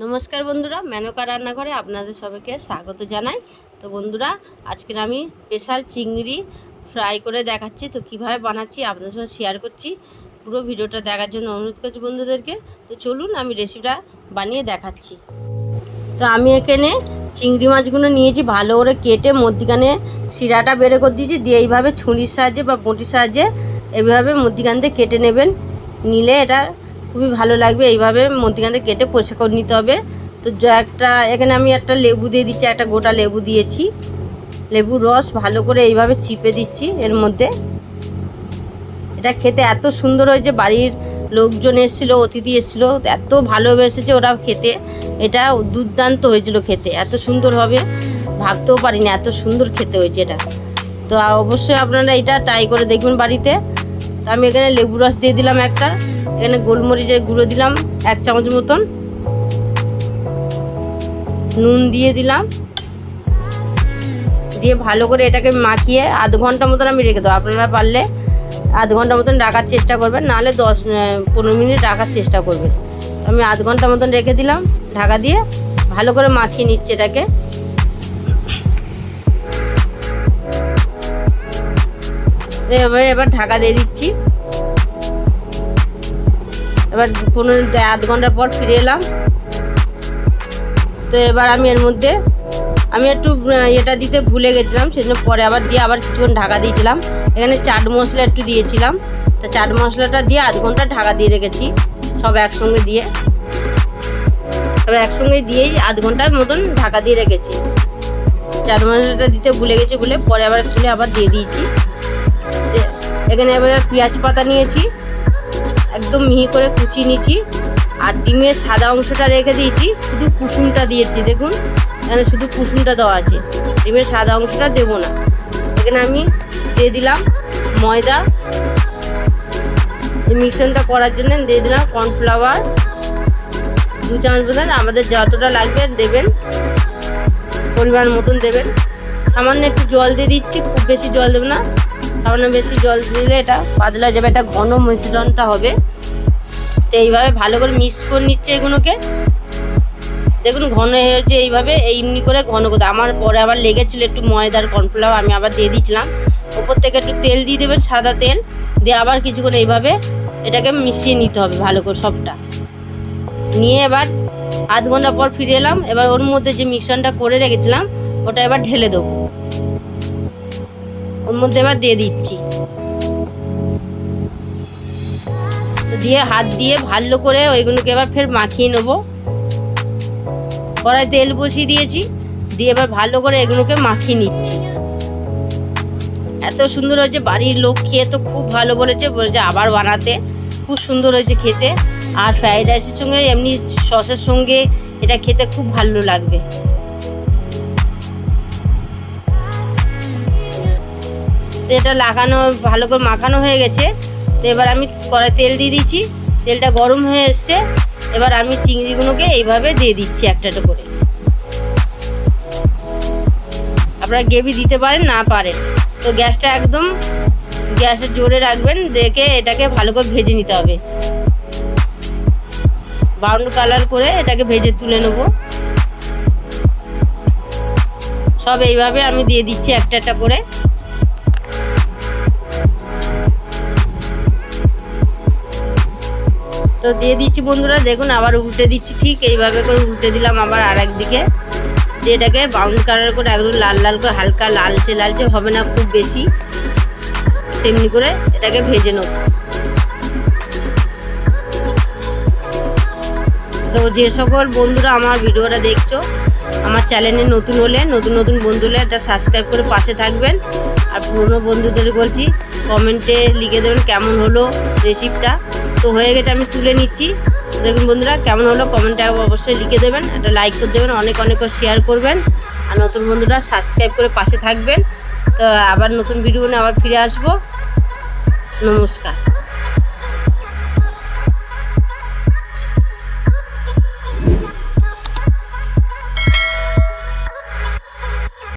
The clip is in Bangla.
নমস্কার বন্ধুরা, মেনকা রান্নাঘরে আপনাদের সবাইকে স্বাগত জানাই। তো বন্ধুরা, আজকের আমি স্পেশাল চিংড়ি ফ্রাই করে দেখাচ্ছি। তো কীভাবে বানাচ্ছি আপনাদের সঙ্গে শেয়ার করছি। পুরো ভিডিওটা দেখার জন্য অনুরোধ করছি বন্ধুদেরকে। তো চলুন আমি রেসিপিটা বানিয়ে দেখাচ্ছি। তো আমি এখানে চিংড়ি মাছগুলো নিয়েছি, ভালো করে কেটে মধ্যিখানে শিরাটা বের করে দিয়েছি। দিয়ে এইভাবে ছুরির সাহায্যে বা বটির সাহায্যে এইভাবে মধ্যিখান দিয়ে কেটে নেবেন। নিলে এটা খুবই ভালো লাগবে। এইভাবে মধ্যিখান কেটে পরিষ্কার করে নিতে হবে। তো একটা, এখানে আমি একটা লেবু দিয়ে দিচ্ছি, একটা গোটা লেবু দিয়েছি। লেবুর রস ভালো করে এইভাবে চিপে দিচ্ছি এর মধ্যে। এটা খেতে এত সুন্দর হয়েছে বাড়ির লোকজন এসেছিল, অতিথি এসেছিল, এত ভালোবেসেছে ওরা খেতে। এটা দুর্দান্ত হয়েছিল খেতে, এত সুন্দর হবে। ভাবতেও পারিনি, এত সুন্দর খেতে হয়েছে এটা। তো অবশ্যই আপনারা এটা ট্রাই করে দেখবেন বাড়িতে। তো আমি এখানে লেবু রস দিয়ে দিলাম একটা। এখানে গোলমরিচের গুঁড়ো দিলাম, এক চামচ মতন। নুন দিয়ে দিলাম। দিয়ে ভালো করে এটাকে মাখিয়ে আধ ঘণ্টা মতন আমি রেখে দেবো। আপনারা পারলে আধ ঘণ্টা মতন রাখার চেষ্টা করবেন, নাহলে দশ পনেরো মিনিট রাখার চেষ্টা করবেন। তো আমি আধ ঘণ্টা মতন রেখে দিলাম, ঢাকা দিয়ে ভালো করে মাখিয়ে নিচ্ছে এটাকে। তো এবার ঢাকা দিয়ে দিচ্ছি। এবার পনেরো, আধ ঘণ্টা পর ফিরে এলাম। তো এবার আমি এর মধ্যে, আমি একটু এটা দিতে ভুলে গেছিলাম, সেজন্য পরে আবার দিয়ে আবার কিছুক্ষণ ঢাকা দিয়েছিলাম। এখানে চাট মশলা একটু দিয়েছিলাম। তো চাট মশলাটা দিয়ে আধ ঘণ্টা ঢাকা দিয়ে রেখেছি, সব একসঙ্গে দিয়ে। সব একসঙ্গে দিয়েই আধ ঘণ্টার মতন ঢাকা দিয়ে রেখেছি। চাট মশলাটা দিতে ভুলে গেছি বলে পরে আবার খুলে আবার দিয়ে দিয়েছি। এখানে এবার পেঁয়াজ পাতা নিয়েছি, একদম মিহি করে কুচিয়ে নিয়েছি, আর ডিমের সাদা অংশটা রেখে দিয়েছি, শুধু কুসুমটা দিয়েছি, দেখুন, এখানে শুধু কুসুমটা দেওয়া আছে, ডিমের সাদা অংশটা দেবো না। এখানে আমি দিয়ে দিলাম ময়দা মিশ্রণটা করার জন্য দিয়ে দিলাম কর্নফ্লাওয়ার, দু চামচ মতন, আমাদের যতটা লাগবে দেবেন, পরিমাণ মতন দেবেন। সামান্য একটু জল দিয়ে দিচ্ছি, খুব বেশি জল দেবো না। সামান্য বেশি জল দিলে এটা পাতলা যাবে, এটা ঘন মিশ্রণটা হবে। তো এইভাবে ভালো করে মিক্স করে নিচ্ছে এগুলোকে। দেখুন, ঘন হয়েছে এইভাবে এমনি করে ঘন করতে। আমার পরে আবার লেগেছিল একটু ময়দার কর্নফ্লাওয়ার, আমি আবার দিয়ে দিয়েছিলাম। ওপর থেকে একটু তেল দিয়ে দেবেন, সাদা তেল। দিয়ে আবার কিছুক্ষণ এইভাবে এটাকে মিশিয়ে নিতে হবে ভালো করে সবটা। নিয়ে এবার আধ ঘণ্টা পর ফিরে এলাম। এবার ওর মধ্যে যে মিশ্রণটা করে রেখেছিলাম, ওটা এবার ঢেলে দেবো। ওর মধ্যে এবার দিয়ে দিচ্ছি। দিয়ে হাত দিয়ে ভালো করে ওইগুলোকে এবার ফের মাখিয়ে নেব। কড়াই তেল বসিয়ে দিয়েছি, দিয়ে এবার ভালো করে এগুলোকে মাখিয়ে নিচ্ছি। এত সুন্দর হয়েছে, বাড়ির লোক খেয়ে তো খুব ভালো বলেছে বলেছে আবার বানাতে। খুব সুন্দর হয়েছে খেতে। আর ফ্রাইড রাইসের সঙ্গে, এমনি সসের সঙ্গে এটা খেতে খুব ভালো লাগবে। এটা লাগানো, ভালো করে মাখানো হয়ে গেছে। তো এবার আমি কড়াই তেল দিয়ে দিচ্ছি। তেলটা গরম হয়ে এসছে। এবার আমি চিংড়িগুলোকে এইভাবে দিয়ে দিচ্ছি একটা একটা করে। আপনারা গ্রেভি দিতে পারেন, না পারেন। তো গ্যাসটা একদম গ্যাসের জোরে রাখবেন, দেখে এটাকে ভালো করে ভেজে নিতে হবে। ব্রাউন কালার করে এটাকে ভেজে তুলে নেব। সব এইভাবে আমি দিয়ে দিচ্ছি একটা একটা করে। তো দিয়ে দিচ্ছি বন্ধুরা, দেখুন আবার উল্টে দিচ্ছি, ঠিক এইভাবে করে উল্টে দিলাম আবার আর একদিকে দিয়ে এটাকে ব্রাউন কালার করে একদম লাল লাল করে, হালকা লালচে লালচে, হবে না খুব বেশি। তেমনি করে এটাকে ভেজে নেব। তো যে সকল বন্ধুরা আমার ভিডিওটা দেখছ, আমার চ্যানেলে নতুন হলে, নতুন নতুন বন্ধু হলে এটা সাবস্ক্রাইব করে পাশে থাকবেন। আর পুরনো বন্ধুদের বলছি কমেন্টে লিখে দেবেন কেমন হলো রেসিপিটা তো হয়ে গেছে, আমি তুলে নিচ্ছি। দেখুন বন্ধুরা, কেমন হলো কমেন্টে অবশ্যই লিখে দেবেন, একটা লাইক করে দেবেন, অনেক অনেক শেয়ার করবেন। আর নতুন বন্ধুরা সাবস্ক্রাইব করে পাশে থাকবেন। তো আবার নতুন ভিডিও নিয়ে আবার ফিরে আসব। নমস্কার।